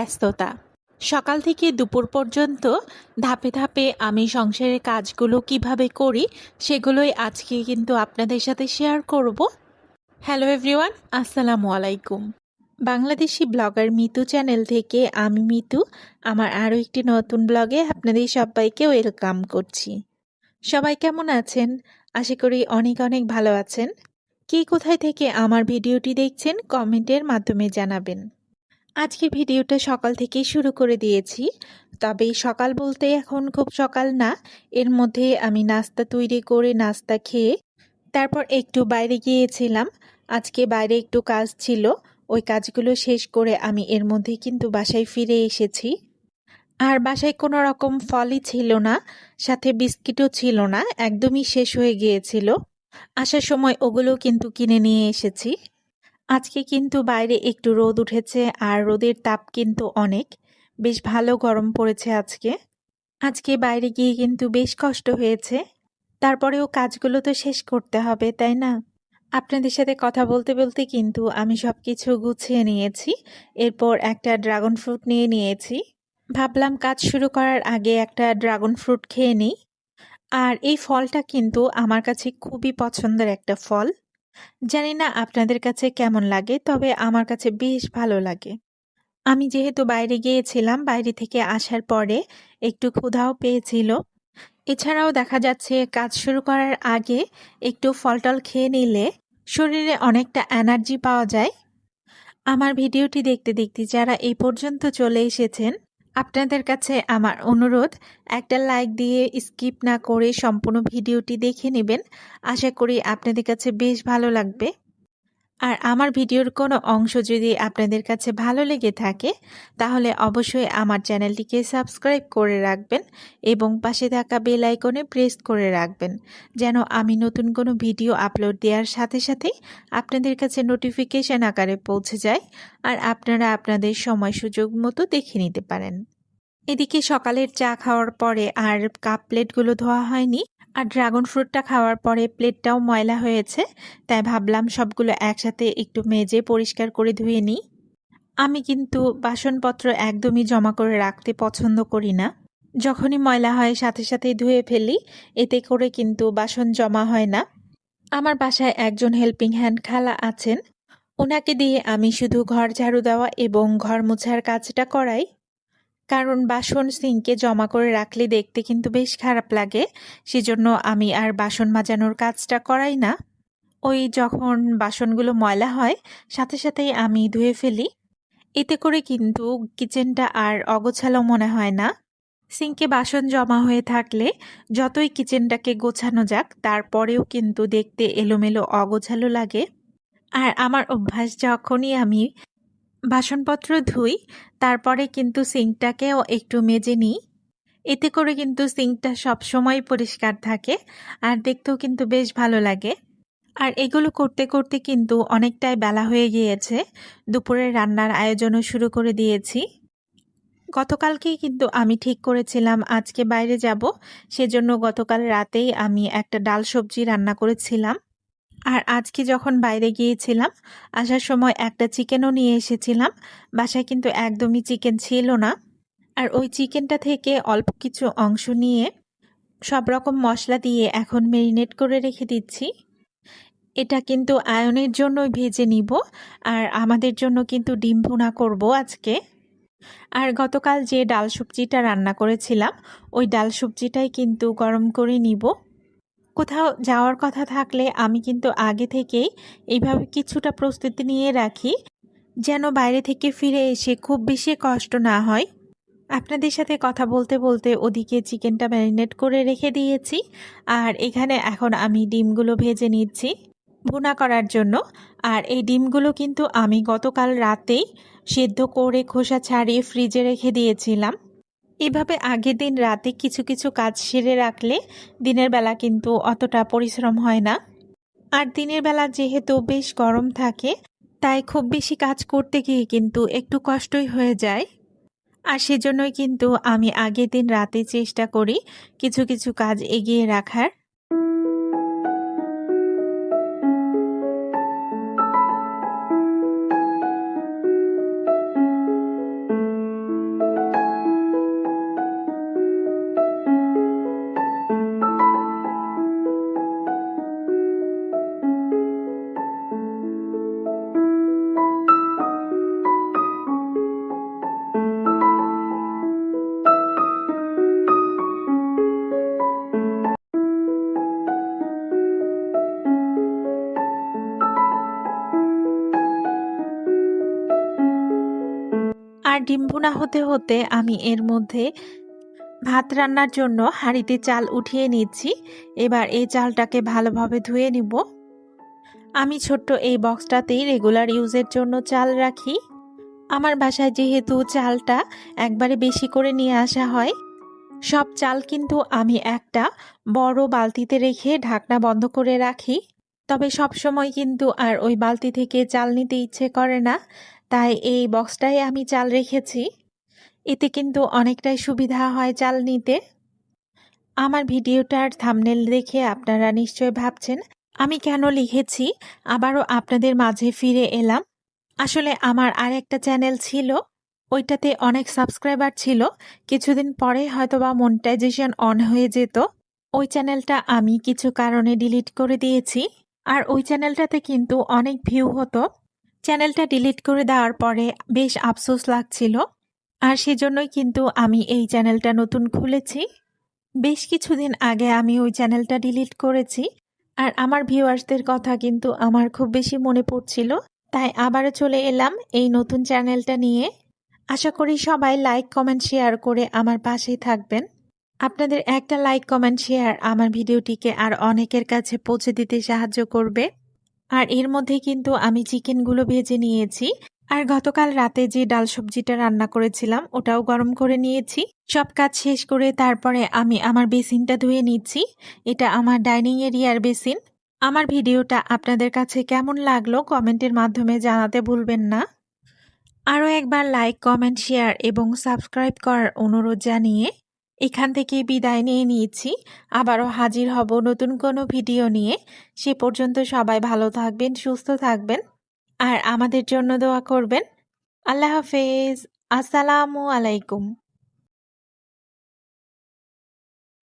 ব্যস্ততা। সকাল থেকে দুপুর পর্যন্ত ধাপে ধাপে আমি সংসারের কাজগুলো কীভাবে করি সেগুলোই আজকে কিন্তু আপনাদের সাথে শেয়ার করব। হ্যালো এভরিওয়ান আসসালামু আলাইকুম। বাংলাদেশি ব্লগার মিতু চ্যানেল থেকে আমি মিতু, আমার আরও একটি নতুন ব্লগে আপনাদের সবাইকে ওয়েলকাম করছি। সবাই কেমন আছেন? আশা করি অনেক অনেক ভালো আছেন। কে কোথায় থেকে আমার ভিডিওটি দেখছেন কমেন্টের মাধ্যমে জানাবেন। আজকের ভিডিওটা সকাল থেকেই শুরু করে দিয়েছি। তবে সকাল বলতে এখন খুব সকাল না। এর মধ্যে আমি নাস্তা তৈরি করে নাস্তা খেয়ে তারপর একটু বাইরে গিয়েছিলাম। আজকে বাইরে একটু কাজ ছিল। ওই কাজগুলো শেষ করে আমি এর মধ্যে কিন্তু বাসায় ফিরে এসেছি। আর বাসায় কোনো রকম ফলই ছিল না, সাথে বিস্কিটও ছিল না, একদমই শেষ হয়ে গিয়েছিল। আসার সময় ওগুলো কিন্তু কিনে নিয়ে এসেছি। আজকে কিন্তু বাইরে একটু রোদ উঠেছে আর রোদের তাপ কিন্তু অনেক। বেশ ভালো গরম পড়েছে আজকে। আজকে বাইরে গিয়ে কিন্তু বেশ কষ্ট হয়েছে। তারপরেও কাজগুলো তো শেষ করতে হবে, তাই না? আপনাদের সাথে কথা বলতে বলতে কিন্তু আমি সব কিছু গুছিয়ে নিয়েছি। এরপর একটা ড্রাগন ফ্রুট নিয়ে নিয়েছি। ভাবলাম কাজ শুরু করার আগে একটা ড্রাগন ফ্রুট খেয়ে নিই। আর এই ফলটা কিন্তু আমার কাছে খুবই পছন্দের একটা ফল। জানি না আপনাদের কাছে কেমন লাগে, তবে আমার কাছে বেশ ভালো লাগে। আমি যেহেতু বাইরে গিয়েছিলাম, বাইরে থেকে আসার পরে একটু ক্ষুধাও পেয়েছিল। এছাড়াও দেখা যাচ্ছে কাজ শুরু করার আগে একটু ফলটল খেয়ে নিলে শরীরে অনেকটা এনার্জি পাওয়া যায়। আমার ভিডিওটি দেখতে দেখতে যারা এই পর্যন্ত চলে এসেছেন আপনাদের কাছে আমার অনুরোধ, একটা লাইক দিয়ে স্কিপ না করে সম্পূর্ণ ভিডিওটি দেখে নেবেন। আশা করি আপনাদের কাছে বেশ ভালো লাগবে। আর আমার ভিডিওর কোনো অংশ যদি আপনাদের কাছে ভালো লেগে থাকে, তাহলে অবশ্যই আমার চ্যানেলটিকে সাবস্ক্রাইব করে রাখবেন এবং পাশে থাকা বেল আইকনে প্রেস করে রাখবেন, যেন আমি নতুন কোনো ভিডিও আপলোড দেওয়ার সাথে সাথেই আপনাদের কাছে নোটিফিকেশান আকারে পৌঁছে যায় আর আপনারা আপনাদের সময় সুযোগ মতো দেখে নিতে পারেন। এদিকে সকালের চা খাওয়ার পরে আর কাপ প্লেটগুলো ধোয়া হয়নি আর ড্রাগন ফ্রুটটা খাওয়ার পরে প্লেটটাও ময়লা হয়েছে, তাই ভাবলাম সবগুলো একসাথে একটু মেজে পরিষ্কার করে ধুয়ে নিই। আমি কিন্তু বাসনপত্র একদমই জমা করে রাখতে পছন্দ করি না। যখনই ময়লা হয় সাথে সাথেই ধুয়ে ফেলি, এতে করে কিন্তু বাসন জমা হয় না। আমার বাসায় একজন হেল্পিং হ্যান্ড খালা আছেন। ওনাকে দিয়ে আমি শুধু ঘর ঝাড়ু দেওয়া এবং ঘর মোছার কাজটা করাই। কারণ বাসন সিঙ্কে জমা করে রাখলে দেখতে কিন্তু বেশ খারাপ লাগে। সেজন্য আমি আর বাসন মাজানোর কাজটা করাই না। ওই যখন বাসনগুলো ময়লা হয়, সাথে সাথেই আমি ধুয়ে ফেলি। এতে করে কিন্তু কিচেনটা আর অগোছালো মনে হয় না। সিঙ্কে বাসন জমা হয়ে থাকলে যতই কিচেনটাকে গোছানো যাক, তারপরেও কিন্তু দেখতে এলোমেলো অগোছালো লাগে। আর আমার অভ্যাস যখনই আমি বাসনপত্র ধুই, তারপরে কিন্তু সিঙ্কটাকেও একটু মেজে নিই। এতে করে কিন্তু সিঙ্কটা সবসময় পরিষ্কার থাকে আর দেখতেও কিন্তু বেশ ভালো লাগে। আর এগুলো করতে করতে কিন্তু অনেকটাই বেলা হয়ে গিয়েছে। দুপুরের রান্নার আয়োজনও শুরু করে দিয়েছি। গতকালকেই কিন্তু আমি ঠিক করেছিলাম, আজকে বাইরে যাব। সেজন্য গতকাল রাতেই আমি একটা ডাল সবজি রান্না করেছিলাম। আর আজকে যখন বাইরে গিয়েছিলাম, আসার সময় একটা চিকেনও নিয়ে এসেছিলাম। বাসায় কিন্তু একদমই চিকেন ছিল না। আর ওই চিকেনটা থেকে অল্প কিছু অংশ নিয়ে সব রকম মশলা দিয়ে এখন মেরিনেট করে রেখে দিচ্ছি। এটা কিন্তু আয়নের জন্যই ভেজে নিব আর আমাদের জন্য কিন্তু ডিম ভুনা করব আজকে। আর গতকাল যে ডাল সবজিটা রান্না করেছিলাম, ওই ডাল সবজিটাই কিন্তু গরম করে নিব। কোথাও যাওয়ার কথা থাকলে আমি কিন্তু আগে থেকেই এইভাবে কিছুটা প্রস্তুতি নিয়ে রাখি, যেন বাইরে থেকে ফিরে এসে খুব বেশি কষ্ট না হয়। আপনাদের সাথে কথা বলতে বলতে ওদিকে চিকেনটা ম্যারিনেট করে রেখে দিয়েছি, আর এখানে এখন আমি ডিমগুলো ভেজে নিচ্ছি ভুনা করার জন্য। আর এই ডিমগুলো কিন্তু আমি গতকাল রাতেই সেদ্ধ করে খোসা ছাড়িয়ে ফ্রিজে রেখে দিয়েছিলাম। এভাবে আগের দিন রাতে কিছু কিছু কাজ সেরে রাখলে দিনের বেলা কিন্তু অতটা পরিশ্রম হয় না। আর দিনের বেলা যেহেতু বেশ গরম থাকে, তাই খুব বেশি কাজ করতে গিয়ে কিন্তু একটু কষ্টই হয়ে যায়। আর সেজন্যই কিন্তু আমি আগের দিন রাতে চেষ্টা করি কিছু কিছু কাজ এগিয়ে রাখার। আমার ডিম ভুনা হতে হতে আমি এর মধ্যে ভাত রান্নার জন্য হাঁড়িতে চাল উঠিয়ে নিচ্ছি। এবার এই চালটাকে ভালোভাবে ধুয়ে নিব। আমি ছোট্ট এই বক্সটাতেই রেগুলার ইউজের জন্য চাল রাখি। আমার বাসায় যেহেতু চালটা একবারে বেশি করে নিয়ে আসা হয়, সব চাল কিন্তু আমি একটা বড় বালতিতে রেখে ঢাকনা বন্ধ করে রাখি। তবে সব সময় কিন্তু আর ওই বালতি থেকে চাল নিতে ইচ্ছে করে না। তাই এই বক্সটাই আমি চাল রেখেছি। এতে কিন্তু অনেকটাই সুবিধা হয় চাল নিতে। আমার ভিডিওটার থামনেল দেখে আপনারা নিশ্চয় ভাবছেন, আমি কেন লিখেছি? আবারও আপনাদের মাঝে ফিরে এলাম। আসলে আমার আর একটা চ্যানেল ছিল, ওইটাতে অনেক সাবস্ক্রাইবার ছিল। কিছুদিন পরে হয়তোবা মনিটাইজেশন অন হয়ে যেত। ওই চ্যানেলটা আমি কিছু কারণে ডিলিট করে দিয়েছি। আর ওই চ্যানেলটাতে কিন্তু অনেক ভিউ হতো। চ্যানেলটা ডিলিট করে দেওয়ার পরে বেশ আফসোস লাগছিল। আর সেজন্যই কিন্তু আমি এই চ্যানেলটা নতুন খুলেছি। বেশ কিছুদিন আগে আমি ওই চ্যানেলটা ডিলিট করেছি। আর আমার ভিউয়ার্সদের কথা কিন্তু আমার খুব বেশি মনে পড়ছিল। তাই আবারও চলে এলাম এই নতুন চ্যানেলটা নিয়ে। আশা করি সবাই লাইক, কমেন্ট, শেয়ার করে আমার পাশেই থাকবেন। আপনাদের একটা লাইক, কমেন্ট, শেয়ার আমার ভিডিওটিকে আর অনেকের কাছে পৌঁছে দিতে সাহায্য করবে। আর এর মধ্যে কিন্তু আমি চিকেনগুলো ভেজে নিয়েছি। আর গতকাল রাতে যে ডাল সবজিটা রান্না করেছিলাম, ওটাও গরম করে নিয়েছি। সব কাজ শেষ করে তারপরে আমি আমার বেসিনটা ধুয়ে নিচ্ছি। এটা আমার ডাইনিং এরিয়ার বেসিন। আমার ভিডিওটা আপনাদের কাছে কেমন লাগল কমেন্টের মাধ্যমে জানাতে ভুলবেন না। আরও একবার লাইক, কমেন্ট, শেয়ার এবং সাবস্ক্রাইব করার অনুরোধ জানিয়ে এখান থেকে বিদায় নিয়ে নিয়েছি। আবারও হাজির হব নতুন কোনো ভিডিও নিয়ে। সে পর্যন্ত সবাই ভালো থাকবেন, সুস্থ থাকবেন। আর আমাদের জন্য দোয়া করবেন। আল্লাহ হাফেজ। আসসালামু আলাইকুম।